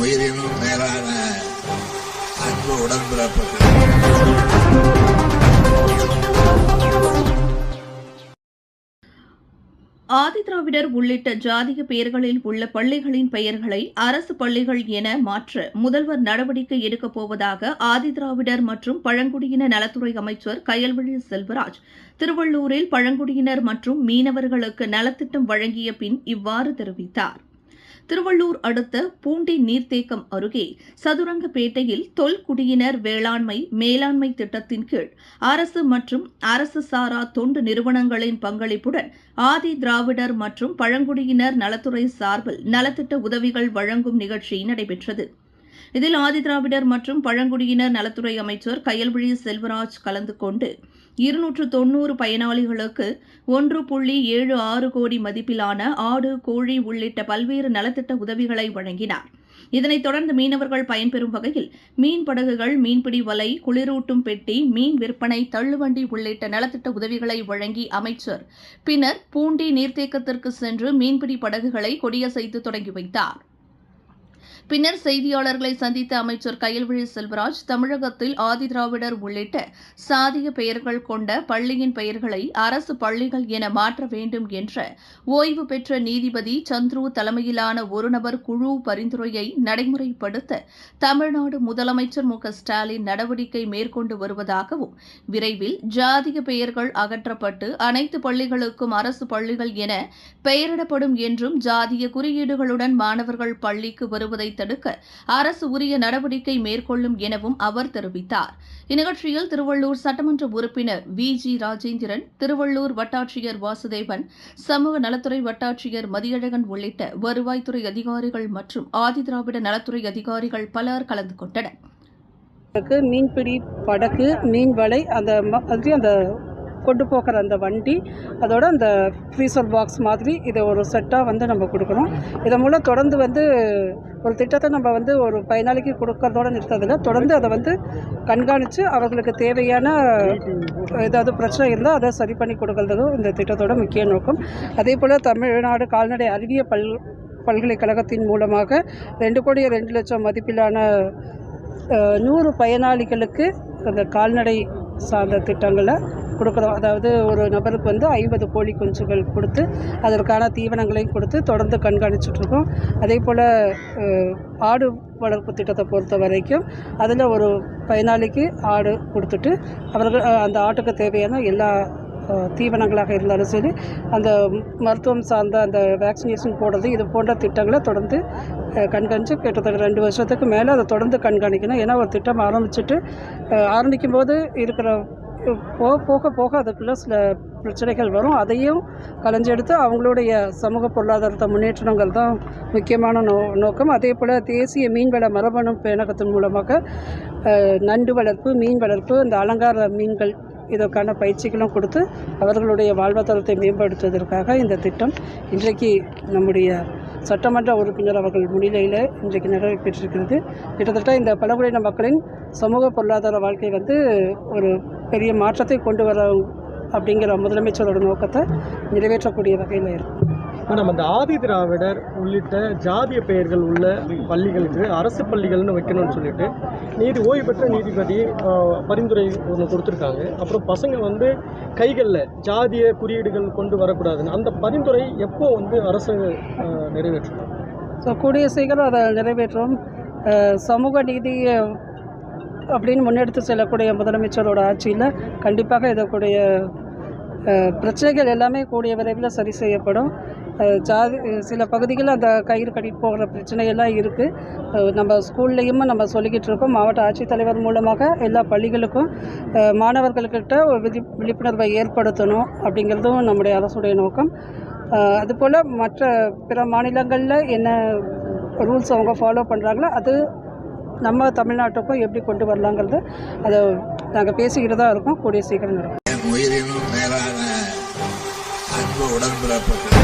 உயிரினும் மேலான அன்பு உடன்பிறப்புகள். ஆதிதிராவிடர் உள்ளிட்ட ஜாதிய பெயர்களில் உள்ள பள்ளிகளின் பெயர்களை அரசு பள்ளிகள் என மாற்ற முதல்வர் நடவடிக்கை எடுக்கப் போவதாக ஆதிதிராவிடர் மற்றும் பழங்குடியின நலத்துறை அமைச்சர் கயல்விழி செல்வராஜ். திருவள்ளூரில் பழங்குடியினர் மற்றும் மீனவர்களுக்கு நலத்திட்டம் வழங்கிய பின் இவ்வாறு தெரிவித்தார். திருவள்ளூர் அடுத்த பூண்டி நீர்த்தேக்கம் அருகே சதுரங்கப்பேட்டையில் தொல்குடியினர் வேளாண்மை மேலாண்மை திட்டத்தின் கீழ் அரசு மற்றும் அரசு சாரா தொண்டு நிறுவனங்களின் பங்களிப்புடன் ஆதி திராவிடர் மற்றும் பழங்குடியினர் நலத்துறை சார்பில் நலத்திட்ட உதவிகள் வழங்கும் நிகழ்ச்சி நடைபெற்றது. இதில் ஆதிதிராவிடர் மற்றும் பழங்குடியினர் நலத்துறை அமைச்சர் கயல்விழி செல்வராஜ் கலந்து கொண்டு இருநூற்று தொன்னூறு பயனாளிகளுக்கு ஒன்று புள்ளி ஏழு ஆறு கோடி மதிப்பிலான ஆடு கோழி உள்ளிட்ட பல்வேறு நலத்திட்ட உதவிகளை வழங்கினார். இதனைத் தொடர்ந்து மீனவர்கள் பயன்பெறும் வகையில் மீன் படகுகள் மீன்பிடி வலை குளிரூட்டும் பெட்டி மீன் விற்பனை தள்ளுவண்டி உள்ளிட்ட நலத்திட்ட உதவிகளை வழங்கி அமைச்சர். பின்னர் பூண்டி நீர்த்தேக்கத்திற்கு சென்று மீன்பிடி படகுகளை கொடியசைத்து தொடங்கி வைத்தார். பின்னர் செய்தியாளர்களை சந்தித்த அமைச்சர் கயல்விழி செல்வராஜ் தமிழகத்தில் ஆதிதிராவிடர் உள்ளிட்ட சாதிய பெயர்கள் கொண்ட பள்ளியின் பெயர்களை அரசு பள்ளிகள் என மாற்ற வேண்டும் என்ற ஓய்வு பெற்ற நீதிபதி சந்துரு தலைமையிலான ஒருநபர் குழு பரிந்துரையை நடைமுறைப்படுத்த தமிழ்நாடு முதலமைச்சர் மு ஸ்டாலின் நடவடிக்கை மேற்கொண்டு வருவதாகவும் விரைவில் ஜாதிய பெயர்கள் அகற்றப்பட்டு அனைத்து பள்ளிகளுக்கும் அரசு பள்ளிகள் என பெயரிடப்படும் என்றும் ஜாதிய குறியீடுகளுடன் மாணவர்கள் பள்ளிக்கு வருவதை தடுக்க அரசு உரிய நடவடிக்கை மேற்கொள்ளும் எனவும் அவர் தெரிவித்தார். இந்நிகழ்ச்சியில் திருவள்ளூர் சட்டமன்ற உறுப்பினர் வி. ஜி. ராஜேந்திரன் திருவள்ளூர் வட்டாட்சியர் வாசுதேவன் சமூக நலத்துறை வட்டாட்சியர் மதியழகன் உள்ளிட்ட வருவாய்த்துறை அதிகாரிகள் மற்றும் ஆதிதிராவிட நலத்துறை அதிகாரிகள் பலர் கலந்து கொண்டனர். மீன்பிடி படகு மீன் வலை அந்த மாதிரி அந்த கொண்டு போகிற அந்த வண்டி அதோட அந்த ஃப்ரீசர் பாக்ஸ் மாதிரி இதை ஒரு செட்டாக வந்து நம்ம கொடுக்குறோம் இதன் மூலம் தொடர்ந்து வந்து ஒரு திட்டத்தை நம்ம வந்து ஒரு பயனாளிக்கு கொடுக்கறதோடு நிறுத்ததில்ல தொடர்ந்து அதை வந்து கண்காணித்து அவர்களுக்கு தேவையான ஏதாவது பிரச்சனை இருந்தால் அதை சரி பண்ணி கொடுக்கறதும் இந்த திட்டத்தோட முக்கிய நோக்கம். அதே போல் தமிழ்நாடு கால்நடை அறிவிய பல் பல்கலைக்கழகத்தின் மூலமாக ரெண்டு கோடி ரெண்டு லட்சம் மதிப்பிலான நூறு பயனாளிகளுக்கு அந்த கால்நடை சார்ந்த திட்டங்களை கொடுக்குறோம் அதாவது ஒரு நபருக்கு வந்து ஐம்பது கோழி குஞ்சுகள் கொடுத்து அதற்கான தீவனங்களையும் கொடுத்து தொடர்ந்து கண்காணிச்சிட்ருக்கோம். அதே போல் ஆடு வளர்ப்பு திட்டத்தை பொறுத்த வரைக்கும் அதில் ஒரு பயனாளிக்கு ஆடு கொடுத்துட்டு அவர்கள் அந்த ஆட்டுக்கு தேவையான எல்லா தீவனங்களாக இருந்தாலும் சரி அந்த மருத்துவம் சார்ந்த அந்த வேக்சினேஷன் போடுறது இது போன்ற திட்டங்களை தொடர்ந்து கண்காணித்து கிட்டத்தட்ட ரெண்டு வருஷத்துக்கு மேலே அதை தொடர்ந்து கண்காணிக்கணும். ஏன்னா ஒரு திட்டம் ஆரம்பிச்சுட்டு ஆரம்பிக்கும் போது இருக்கிற போக போக போக அதுக்குள்ளே சில பிரச்சனைகள் வரும். அதையும் களைஞ்செடுத்து அவங்களுடைய சமூக பொருளாதாரத்தை முன்னேற்றங்கள் தான் முக்கியமான நோ நோக்கம். அதே போல் தேசிய மீன்வள மரபணு பேணகத்தின் மூலமாக நண்டு வளர்ப்பு மீன் வளர்ப்பு இந்த அலங்கார மீன்கள் இதற்கான பயிற்சிகளும் கொடுத்து அவர்களுடைய வாழ்வாதாரத்தை மேம்படுத்துவதற்காக இந்த திட்டம் இன்றைக்கு நம்முடைய சட்டமன்ற உறுப்பினர் அவர்கள் முன்னிலையில் இன்றைக்கு நிறைவேற்றிருக்கிறது கிட்டத்தட்ட இந்த பழங்குடியின மக்களின் சமூக பொருளாதார வாழ்க்கை வந்து ஒரு பெரிய மாற்றத்தை கொண்டு வர அப்படிங்கிற முதலமைச்சரோட நோக்கத்தை நிறைவேற்றக்கூடிய வகையில் இருக்கும் நம்ம அந்த ஆதி திராவிடர் உள்ளிட்ட ஜாதிய பெயர்கள் உள்ள பள்ளிகளுக்கு அரசு பள்ளிகள்னு வைக்கணும்னு சொல்லிட்டு நீதி ஓய்வு பெற்ற நீதிபதி பரிந்துரை ஒன்று கொடுத்துருக்காங்க. அப்புறம் பசங்க வந்து கைகளில் ஜாதிய குறியீடுகள் கொண்டு வரக்கூடாதுன்னு அந்த பரிந்துரை எப்போ வந்து அரசு நிறைவேற்றும் ஸோ கூடிய சீக்கிரம் அதை நிறைவேற்றும் சமூக நீதி அப்படின்னு முன்னெடுத்து செல்லக்கூடிய முதலமைச்சரோட ஆட்சியில் கண்டிப்பாக இதற்குடைய பிரச்சனைகள் எல்லாமே கூடிய விரைவில் சரி செய்யப்படும். ஜாதி சில பகுதிகளில் அந்த கயிறு கட்டிட்டு போகிற பிரச்சனையெல்லாம் இருக்குது நம்ம ஸ்கூல்லையும் நம்ம சொல்லிக்கிட்டு இருக்கோம். மாவட்ட ஆட்சித்தலைவர் மூலமாக எல்லா பள்ளிகளுக்கும் மாணவர்கள்கிட்ட விழி விழிப்புணர்வை ஏற்படுத்தணும் அப்படிங்கிறதும் நம்முடைய அரசுடைய நோக்கம். அதுபோல் மற்ற பிற மாநிலங்களில் என்ன ரூல்ஸ் அவங்க ஃபாலோ பண்ணுறாங்களோ அது நம்ம தமிழ்நாட்டுக்கும் எப்படி கொண்டு வரலாங்கிறது அதை நாங்கள் பேசிக்கிட்டு தான் இருக்கோம். கூடிய சீக்கிரம் நடக்கும். உடன்பிறப்புகள்